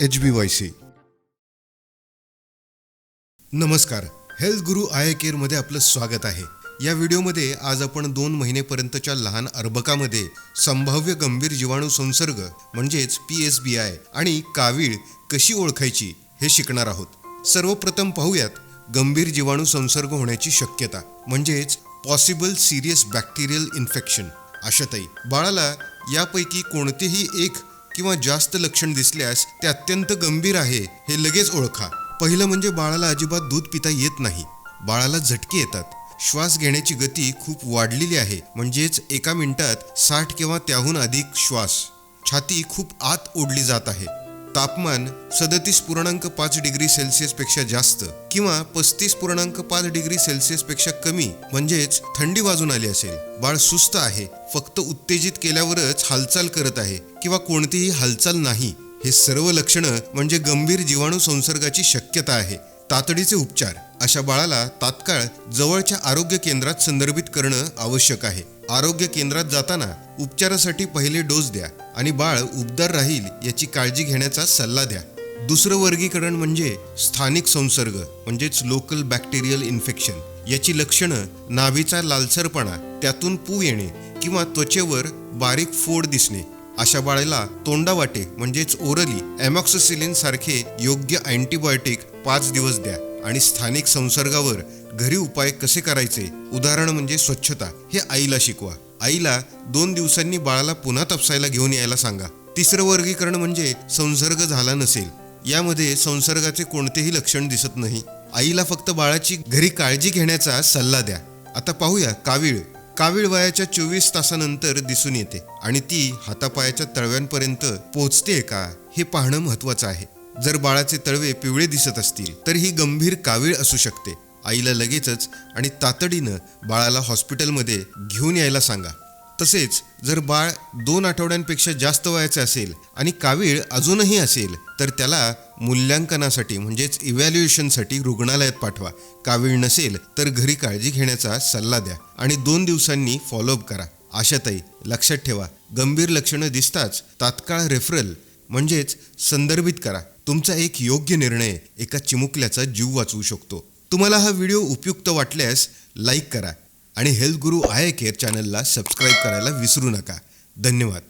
H B Y C. नमस्कार. Health guru I केअरमध्ये आपलं स्वागत आहे. या व्हिडिओमध्ये आज आपण दोन महिनेपर्यंतच्या लहान अर्भकामध्ये संभाव्य गंभीर जीवाणू संसर्ग म्हणजेच पी एस बी आय आणि कावीळ कशी ओळखायची हे शिकणार आहोत. सर्वप्रथम पाहूयात गंभीर जीवाणू संसर्ग होण्याची शक्यता म्हणजेच पॉसिबल सिरियस बॅक्टेरियल इन्फेक्शन. आशाताई बाळाला यापैकी कोणतेही एक किंवा जास्त लक्षण दिसल्यास ते अत्यंत गंभीर आहे हे लगेच ओळखा. पहिलं म्हणजे बाळाला अजिबात दूध पिता येत नाही. बाळाला झटके येतात. श्वास घेण्याची गती खूप वाढलेली आहे. म्हणजेच एका मिनिटात साठ किंवा त्याहून अधिक श्वास. छाती खूप आत ओढली जात आहे. तापमान सदतीस पूर्णांक पाच डिग्री सेल्सिअसपेक्षा जास्त किंवा पस्तीस पूर्णांक पाच डिग्री सेल्सिअसपेक्षा कमी म्हणजेच थंडी वाजून आली असेल. बाळ सुस्त आहे फक्त उत्तेजित केल्यावरच हालचाल करत आहे किंवा कोणतीही हालचाल नाही. हे सर्व लक्षणं म्हणजे गंभीर जीवाणू संसर्गाची शक्यता आहे. तातडीचे उपचार. अशा बाळाला तात्काळ जवळच्या आरोग्य केंद्रात संदर्भित करणं आवश्यक आहे. आरोग्य केंद्रात जाताना उपचारासाठी पहिले डोस द्या आणि बाळ उबदार राहील याची काळजी घेण्याचा सल्ला द्या. दुसरं वर्गीकरण म्हणजे स्थानिक संसर्ग म्हणजेच लोकल बॅक्टेरियल इन्फेक्शन याची लक्षणं नाभीचा लालसरपणा त्यातून पू येणे किंवा त्वचेवर बारीक फोड दिसणे. अशा बाळाला तोंडावाटे म्हणजेच ओरली एमॉक्सिसिलिन सारखे योग्य अँटीबायोटिक पाच दिवस द्या. आणि स्थानिक संसर्गावर घरी उपाय कसे करायचे? उदाहरण म्हणजे स्वच्छता. हे आईला शिकवा. आईला दोन दिवसांनी बाळाला पुन्हा तपसायला घेऊन यायला सांगा. तिसरं वर्गीकरण म्हणजे संसर्ग झाला नसेल. यामध्ये संसर्गाचे कोणतेही लक्षण दिसत नाही. आईला फक्त बाळाची घरी काळजी घेण्याचा सल्ला द्या. आता पाहूया कावीळ. कावीळ वयाच्या चोवीस तासानंतर दिसून येते आणि ती हातापायाच्या तळव्यांपर्यंत पोहोचते का हे पाहणं महत्वाचं आहे. जर बाळाचे तळवे पिवळे दिसत असतील तर ही गंभीर कावीळ असू शकते. आईला लगेचच आणि तातडीनं बाळाला हॉस्पिटलमध्ये घेऊन यायला सांगा. तसेच जर बाळ दोन आठवड्यांपेक्षा जास्त वयाचे असेल आणि कावीळ अजूनही असेल तर त्याला मूल्यांकनासाठी म्हणजेच इव्हॅल्युएशनसाठी रुग्णालयात पाठवा. कावीळ नसेल तर घरी काळजी घेण्याचा सल्ला द्या आणि दोन दिवसांनी फॉलोअप करा. आशाताई लक्षात ठेवा. गंभीर लक्षणं दिसताच तात्काळ रेफरल म्हणजेच संदर्भित करा. तुमचा एक योग्य निर्णय एका चिमुकल्याचा जीव वाचवू शकतो. तुम्हाला हा व्हिडिओ उपयुक्त वाटल्यास लाईक करा आणि हेल्थ गुरु आय केअर चॅनलला सबस्क्राईब करायला विसरू नका. धन्यवाद.